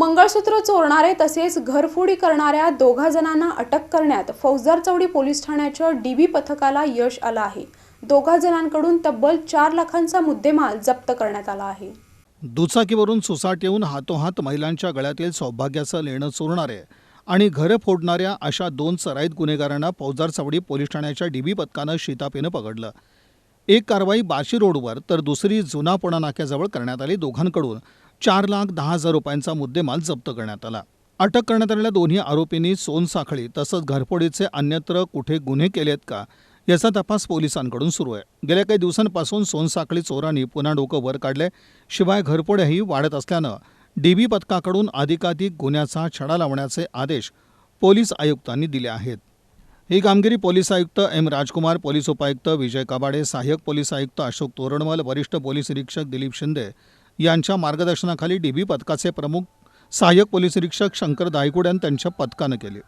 मंगळसूत्र चोरणारे तसेच घरफोडी करणाऱ्या दोघा जणांना अटक करण्यात फौजदार चौडी पोलीस ठाण्याच्या डीबी पथकाला यश आलं आहे. दोघा जणांकडून तब्बल चार लाखांचा मुद्देमाल जप्त करण्यात आला आहे. दुचाकीवरून सुसाट येऊन हातोहात महिलांच्या गळ्यातील सौभाग्याचं लेणं चोरणारे आणि घरं फोडणाऱ्या अशा दोन सराईत गुन्हेगारांना फौजदार चवडी पोलीस ठाण्याच्या डीबी पथकानं शितापेनं पकडलं. एक कारवाई बाशी रोडवर तर दुसरी जुनापुणा नाक्याजवळ करण्यात आली दोघांकडून. चार लाख दहा हजार रुपयांचा मुद्देमाल जप्त करण्यात आला. अटक करण्यात आलेल्या दोन्ही आरोपींनी सोनसाखळी तसंच घरफोडीचे अन्यत्र कुठे गुन्हे केलेत का याचा तपास पोलिसांकडून सुरू आहे. गेल्या काही दिवसांपासून सोनसाखळी चोरांनी पुन्हा डोकं वर काढले शिवाय घरफोड्याही वाढत असल्यानं डीबी पथकाकडून अधिकाधिक गुन्ह्याचा छडा लावण्याचे आदेश पोलीस आयुक्तांनी दिले आहेत. ही कामगिरी पोलीस आयुक्त एम राजकुमार पोलीस उपायुक्त विजय कबाडे सहाय्यक पोलीस आयुक्त अशोक तोरणमल वरिष्ठ पोलीस निरीक्षक दिलीप शिंदे यांच्या मार्गदर्शनाखाली डी बी पथकाचे प्रमुख सहाय्यक पोलीस निरीक्षक शंकर दायकुड यांनी त्यांच्या पथकानं केले.